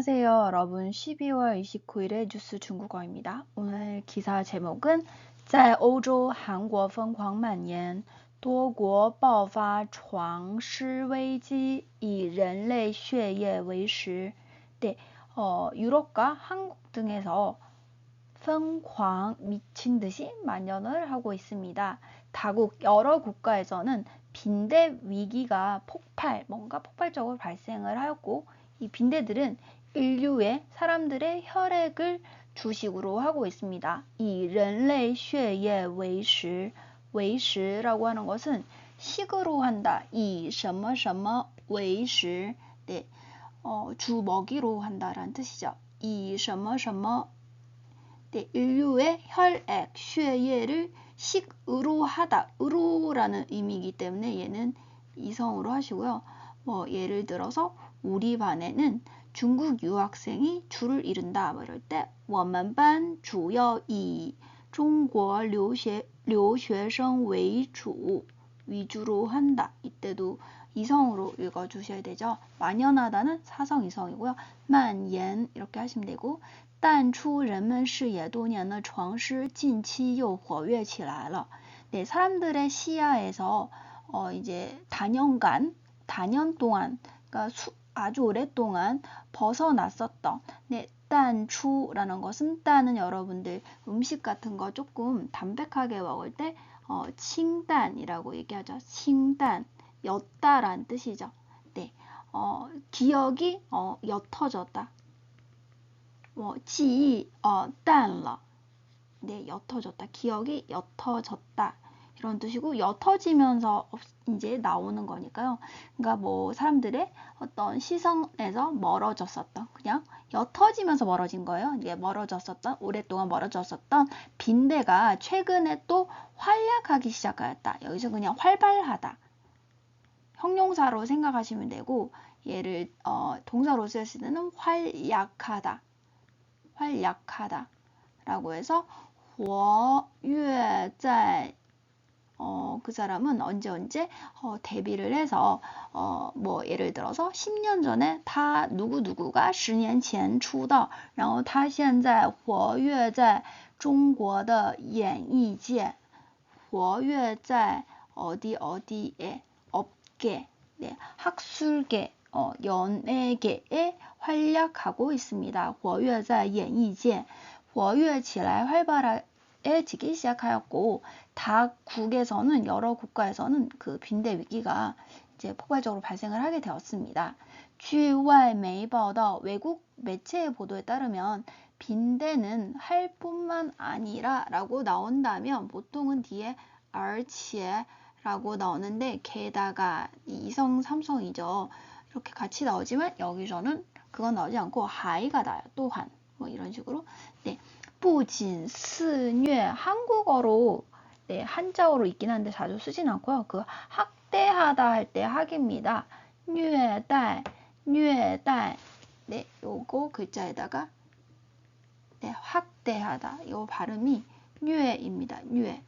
안녕하세요, 여러분. 12월 29일의 뉴스 중국어입니다. 오늘 기사 제목은 在欧洲韩国疯狂蔓延，多国爆发床虱危机，以人类血液为食。 네, 어, 유럽과 한국 등에서 疯狂 미친 듯이 만연을 하고 있습니다. 다국 여러 국가에서는 빈대 위기가 폭발, 뭔가 폭발적으로 발생을 하였고 이 빈대들은 인류의 사람들의 혈액을 주식으로 하고 있습니다. 이人类 血液 为食, 为食라고 하는 것은 식으로 한다. 이什么什么为食, 네, 어, 주 먹이로 한다라는 뜻이죠. 이什么什么 네, 인류의 혈액, 血液를 식으로 하다. 으로라는 의미이기 때문에 얘는 이성으로 하시고요. 뭐 예를 들어서 우리 반에는 중국 유학생이 줄을 이룬다. 뭐 이럴 때, 我们班主要以中国留学留学生为主 위주로 한다. 이때도 이성으로 읽어주셔야 되죠. 만연하다는 사성 이성이고요. 만연 이렇게 하시면 되고 淡出人们视野多年的床虱近期又活跃起来了. 네, 사람들의 시야에서 어, 이제 단연간, 단연 동안, 그러니까 수, 아주 오랫동안 벗어났었던 네, 딴추라는 것은 딴은 여러분들 음식 같은 거 조금 담백하게 먹을 때 어, 칭단이라고 얘기하죠. 칭단, 옅다란 뜻이죠. 네, 어, 기억이 어, 옅어졌다. 뭐, 지, 어, 딴러. 네, 옅어졌다. 기억이 옅어졌다. 이런 뜻이고 옅어지면서 이제 나오는 거니까요. 그러니까 뭐 사람들의 어떤 시선에서 멀어졌었던 그냥 옅어지면서 멀어진 거예요. 이게 멀어졌었던 오랫동안 멀어졌었던 빈대가 최근에 또 활약하기 시작하였다. 여기서 그냥 활발하다. 형용사로 생각하시면 되고 얘를 어, 동사로 쓸 때는 활약하다. 활약하다. 라고 해서 活跃在 어, 그 사람은 언제 언제 어, 데뷔를 해서 어, 뭐 예를 들어서 10년 전에 다 누구 누구가 10年前出道然后他现在活跃在中国的演艺界活跃在 어디 어디에 업계 네, 학술계 어, 연예계에 활약하고 있습니다. 活跃在演艺界活跃起来 활발하 에 지기 시작하였고 다국에서는 여러 국가에서는 그 빈대 위기가 이제 폭발적으로 발생을 하게 되었습니다. 据外媒报道 외국 매체의 보도에 따르면 빈대는 할 뿐만 아니라 라고 나온다면 보통은 뒤에 而且 라고 나오는데 게다가 이성 삼성이죠. 이렇게 같이 나오지만 여기서는 그건 나오지 않고 하이가 나요. 또한 뭐 이런 식으로 네. 부진, 스뉴 한국어로 네, 한자어로 있긴 한데 자주 쓰진 않고요. 그 학대하다 할 때 학입니다. 뉘달, 뉘달. 네, 요거 글자에다가 네, 학대하다. 요 발음이 뉘입니다. 뉘.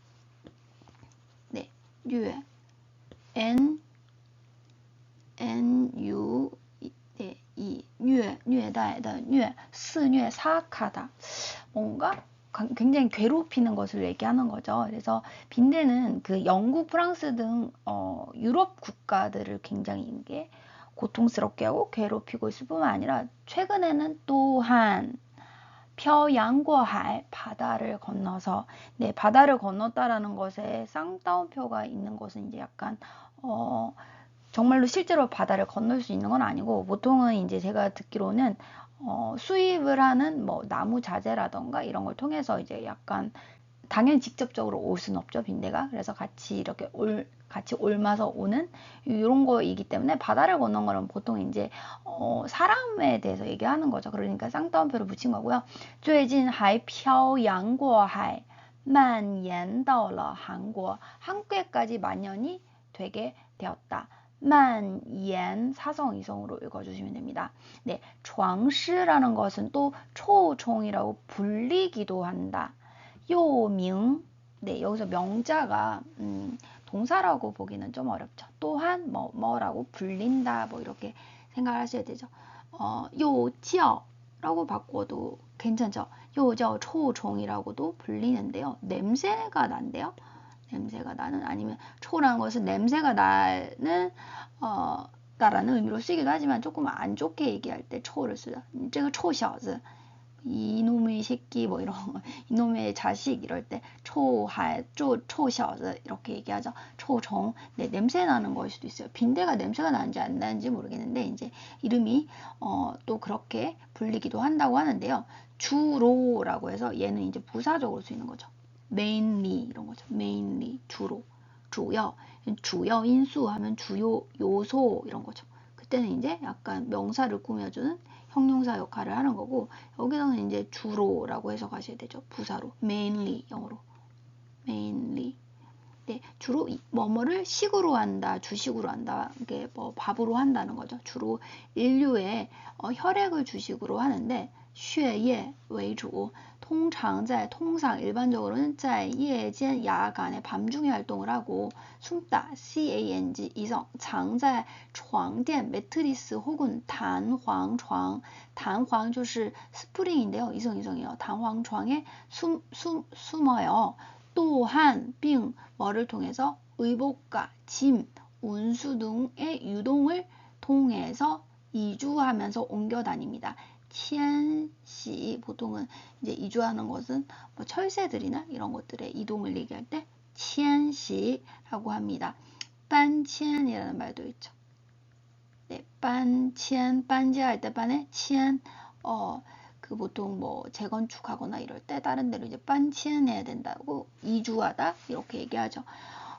네, 뉘. N N U 네, 이虐, 虐待的虐, 肆虐, 사악하다. 뭔가 굉장히 괴롭히는 것을 얘기하는 거죠. 그래서 빈대는 그 영국, 프랑스 등 어, 유럽 국가들을 굉장히 이게 고통스럽게 하고 괴롭히고 있을 뿐만 아니라 최근에는 또한 펴양과할 바다를 건너서 네 바다를 건넜다라는 것에 쌍따옴표가 있는 것은 이제 약간 어 정말로 실제로 바다를 건널 수 있는 건 아니고 보통은 이제 제가 듣기로는 어, 수입을 하는 뭐 나무 자재라던가 이런 걸 통해서 이제 약간 당연히 직접적으로 올 수는 없죠 빈대가 그래서 같이 이렇게 올 같이 옮아서 오는 이런 거이기 때문에 바다를 건넌 거는 보통 이제 어, 사람에 대해서 얘기하는 거죠 그러니까 쌍따옴표를 붙인 거고요 最近还飘洋过海蔓延到了韩国 한국에까지 만연이 되게 되었다 만옌 사성이성으로 읽어주시면 됩니다. 네, 좌시라는 것은 또 초총이라고 불리기도 한다. 요명, 네 여기서 명자가 음, 동사라고 보기는 좀 어렵죠. 또한 뭐 뭐라고 불린다 뭐 이렇게 생각하셔야 되죠. 어, 요지어라고 바꿔도 괜찮죠. 요저 초종이라고도 불리는데요. 냄새가 난대요. 냄새가 나는 아니면 초라는 것은 냄새가 나는 어 다라는 의미로 쓰기도 하지만 조금 안 좋게 얘기할 때 초를 쓰다. 这个 초셔즈 이놈의 새끼 뭐 이런 거, 이놈의 자식 이럴 때 초할 초 초셔즈 이렇게 얘기하죠. 초종 네, 냄새 나는 걸 수도 있어요. 빈대가 냄새가 나는지 안 나는지 모르겠는데 이제 이름이 어, 또 그렇게 불리기도 한다고 하는데요. 주로라고 해서 얘는 이제 부사적으로 쓰이는 거죠. Mainly 이런 거죠. mainly 주로 주요 주요 인수 하면 주요 요소 이런 거죠. 그때는 이제 약간 명사를 꾸며주는 형용사 역할을 하는 거고 여기서는 이제 주로라고 해석하셔야 되죠. 부사로 mainly 영어로 mainly 네, 주로 뭐뭐를 식으로 한다, 주식으로 한다, 이게 뭐 밥으로 한다는 거죠. 주로 인류의 어, 혈액을 주식으로 하는데 血液为主 통장在 통상 일반적으로는 在夜间 야간에 밤중에 활동을 하고 숨다 CANG 이성 장在 床垫 매트리스 혹은 단황床 단황 就是 스프링인데요. 이성 이성이요. 단황床에 숨, 숨, 숨어요. 또한 빙 뭐를 통해서 의복과 짐, 운수 등의 유동을 통해서 이주하면서 옮겨 다닙니다. 치안시 보통은 이제 이주하는 것은 뭐 철새들이나 이런 것들의 이동을 얘기할 때 치안시라고 합니다. 빤치안이라는 말도 있죠. 네, 빤치안, 빤지할 때 빤에 치안, 어, 그 보통 뭐 재건축하거나 이럴 때 다른 데로 이제 빤치안해야 된다고 이주하다 이렇게 얘기하죠.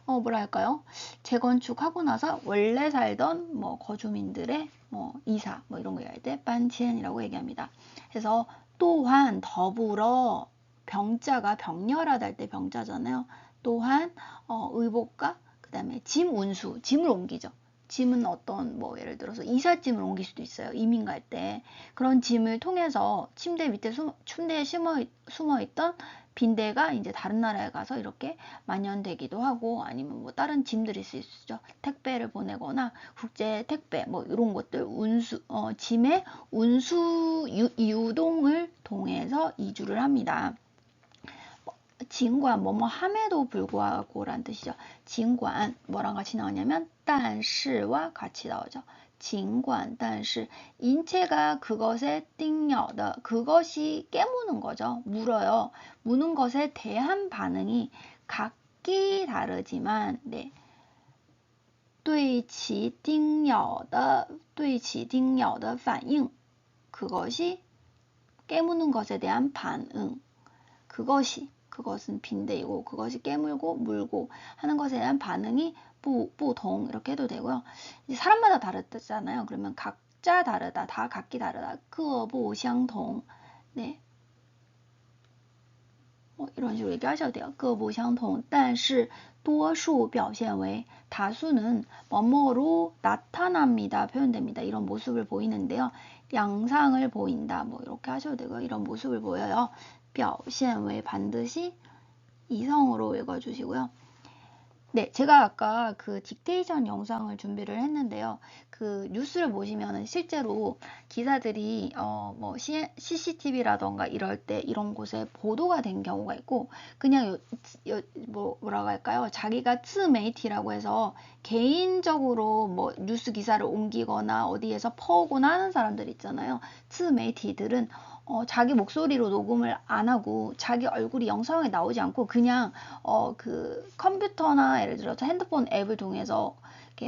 어, 뭐랄까요? 재건축하고 나서 원래 살던 뭐 거주민들의 뭐 이사 뭐 이런 거 얘기할 때 반치엔이라고 얘기합니다. 그래서 또한 더불어 병자가 병렬하다 할 때 병자잖아요. 또한 어, 의복과 그 다음에 짐 운수, 짐을 옮기죠. 짐은 어떤 뭐 예를 들어서 이삿짐을 옮길 수도 있어요. 이민 갈 때 그런 짐을 통해서 침대 밑에 숨, 침대에 숨어, 숨어 있던 빈대가 이제 다른 나라에 가서 이렇게 만연되기도 하고 아니면 뭐 다른 짐들이 수 있죠. 택배를 보내거나 국제 택배 뭐 이런 것들 운수 어, 짐의 운수 유, 유동을 통해서 이주를 합니다. 진관 뭐뭐 함에도 불구하고란 뜻이죠. 진관 뭐랑 같이 나오냐면 但是와 같이 나오죠. 진관, 但是 인체가 그것에 띵여다. 그것이 깨무는 거죠. 물어요. 무는 것에 대한 반응이 각기 다르지만 네. 对其叮咬的对其叮咬的反应 그것이 깨무는 것에 대한 반응 그것이 그것은 빈대이고 그것이 깨물고 물고 하는 것에 대한 반응이 부, 부동 이렇게 해도 되고요. 사람마다 다르잖아요. 그러면 각자 다르다, 다 각기 다르다. 各不相同. 네. 뭐 이런 식으로 얘기하셔도 돼요. 各不相同但是多数表现为 다수는 뭐뭐로 나타납니다. 표현됩니다. 이런 모습을 보이는데요. 양상을 보인다. 뭐 이렇게 하셔도 되고요. 이런 모습을 보여요. 表现为 반드시 이성으로 읽어주시고요. 네, 제가 아까 그 딕테이션 영상을 준비를 했는데요. 그 뉴스를 보시면 실제로 기사들이 어 뭐 CCTV라던가 이럴 때 이런 곳에 보도가 된 경우가 있고 그냥 요, 요, 뭐 뭐라고 할까요? 자기가 츠메이티라고 해서 개인적으로 뭐 뉴스 기사를 옮기거나 어디에서 퍼오거나 하는 사람들 있잖아요. 츠메이티들은 어, 자기 목소리로 녹음을 안 하고 자기 얼굴이 영상에 나오지 않고 그냥 어, 그 컴퓨터나 예를 들어서 핸드폰 앱을 통해서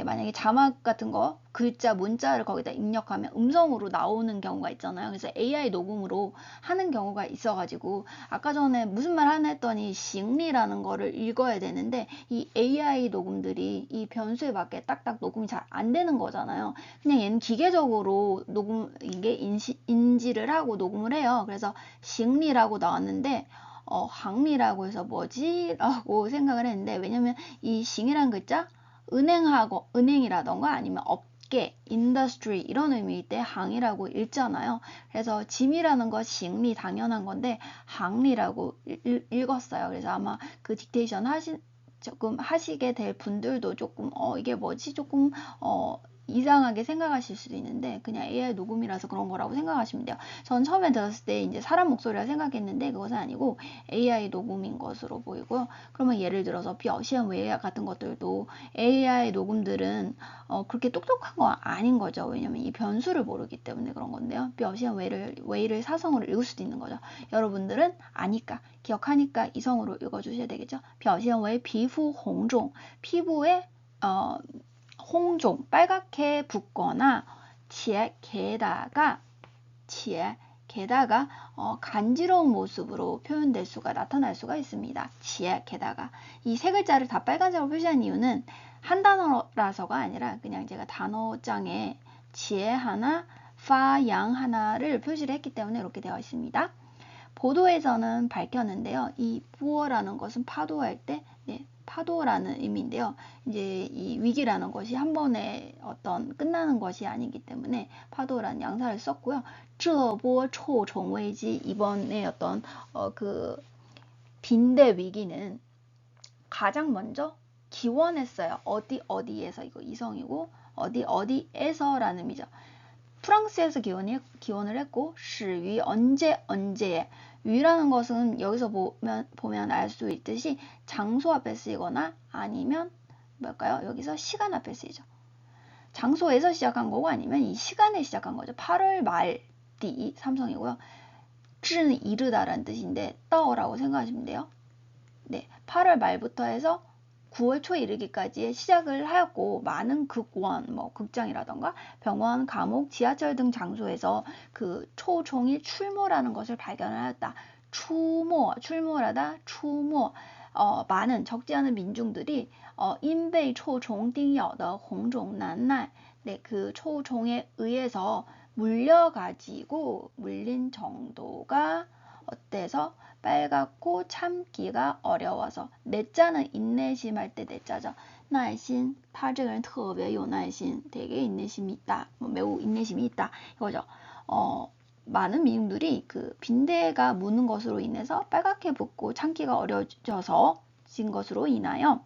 만약에 자막 같은 거 글자 문자를 거기다 입력하면 음성으로 나오는 경우가 있잖아요. 그래서 AI 녹음으로 하는 경우가 있어 가지고 아까 전에 무슨 말 하나 했더니 싱리라는 거를 읽어야 되는데 이 AI 녹음들이 이 변수에 맞게 딱딱 녹음이 잘 안 되는 거잖아요. 그냥 얘는 기계적으로 녹음 이게 인시, 인지를 하고 녹음을 해요. 그래서 싱리라고 나왔는데 어, 항리라고 해서 뭐지? 라고 생각을 했는데 왜냐면 이 싱이라는 글자 은행하고 은행이라던가 아니면 업계, 인더스트리 이런 의미일 때 항이라고 읽잖아요. 그래서 짐이라는 것 싱리 당연한 건데 항리라고 읽었어요. 그래서 아마 그 딕테이션 하시 조금 하시게 될 분들도 조금 어 이게 뭐지 조금 어 이상하게 생각하실 수도 있는데 그냥 AI 녹음이라서 그런 거라고 생각하시면 돼요. 전 처음에 들었을 때 이제 사람 목소리라 생각했는데 그것은 아니고 AI 녹음인 것으로 보이고요. 그러면 예를 들어서 벼시안 웨이 같은 것들도 AI 녹음들은 어, 그렇게 똑똑한 거 아닌 거죠. 왜냐면 이 변수를 모르기 때문에 그런 건데요. 벼시안 웨이를 웨이를 사성으로 읽을 수도 있는 거죠. 여러분들은 아니까 기억하니까 이성으로 읽어주셔야 되겠죠. 벼시안 웨이 피부 홍종 피부에 어, 홍종 빨갛게 붓거나 치에 게다가 치에 게다가 어, 간지러운 모습으로 표현될 수가 나타날 수가 있습니다. 치에 게다가 이 세 글자를 다 빨간색으로 표시한 이유는 한 단어라서가 아니라 그냥 제가 단어장에 지혜 하나, 파 양 하나를 표시를 했기 때문에 이렇게 되어 있습니다. 보도에서는 밝혔는데요. 이 부어라는 것은 파도할 때 네, 파도라는 의미인데요. 이제 이 위기라는 것이 한 번에 어떤 끝나는 것이 아니기 때문에 파도라는 양사를 썼고요. 쯔보 초종 위기 이번에 어떤 어, 그 빈대 위기는 가장 먼저 기원했어요. 어디 어디에서 이거 이성이고 어디 어디에서라는 의미죠. 프랑스에서 기원이, 기원을 했고 시위 언제 언제에 위라는 것은 여기서 보면 보면 알 수 있듯이 장소 앞에 쓰이거나 아니면 뭘까요? 여기서 시간 앞에 쓰이죠. 장소에서 시작한 거고 아니면 이 시간에 시작한 거죠. 8월 말뒤 삼성이고요. 知는 이르다라는 뜻인데 떠라고 생각하시면 돼요. 네, 8월 말부터 해서 9월 초에 이르기까지의 시작을 하였고 많은 극원, 뭐 극장이라던가 병원, 감옥, 지하철 등 장소에서 그 초종일 출모라는 것을 발견하였다. 추모, 출모라다, 추모. 어, 많은 적지 않은 민중들이 어, 인베이 초종 띵咬的 홍종 난날 네, 그 초종에 의해서 물려가지고 물린 정도가 어때서 빨갛고 참기가 어려워서 내자는 인내심 할 때 내자죠. 耐心他这个人特别有耐心 되게 인내심이 있다. 뭐 매우 인내심이 있다. 이거죠. 어, 많은 민중들이 그 빈대가 무는 것으로 인해서 빨갛게 붓고 참기가 어려져서 진 것으로 인하여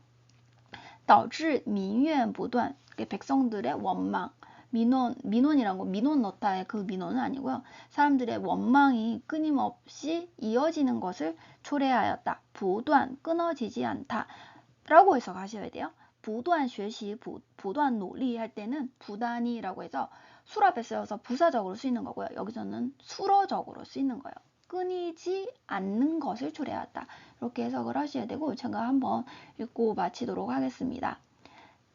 导致民怨不断 백성들의 원망 민원, 민원이란 거, 민원 넣다의 그 민원은 아니고요. 사람들의 원망이 끊임없이 이어지는 것을 초래하였다. 부단, 끊어지지 않다. 라고 해서 가셔야 돼요. 부단 学习, 부, 부단 논리 할 때는 부단이라고 해서 술 앞에 쓰여서 부사적으로 쓰이는 거고요. 여기서는 수로적으로 쓰이는 거예요. 끊이지 않는 것을 초래하였다. 이렇게 해석을 하셔야 되고 제가 한번 읽고 마치도록 하겠습니다.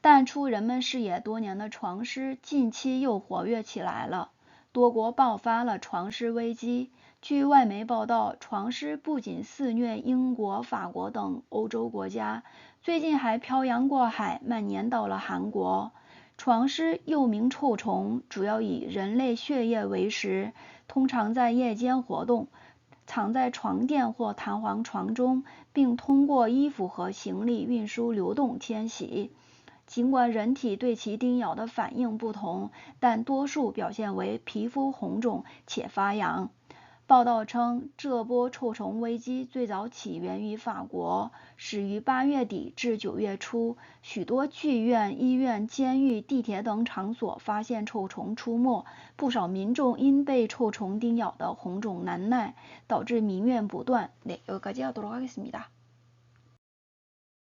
淡出人们视野多年的床虱近期又活跃起来了，多国爆发了床虱危机。据外媒报道，床虱不仅肆虐英国、法国等欧洲国家，最近还漂洋过海，蔓延到了韩国。床虱又名臭虫，主要以人类血液为食，通常在夜间活动，藏在床垫或弹簧床中，并通过衣服和行李运输流动迁徙。尽管人体对其叮咬的反应不同，但多数表现为皮肤红肿且发痒。报道称，这波臭虫危机最早起源于法国，始于八月底至九月初，许多剧院、医院、监狱、地铁等场所发现臭虫出没，不少民众因被臭虫叮咬的红肿难耐，导致民怨不断。네여기까지하도록하겠습니다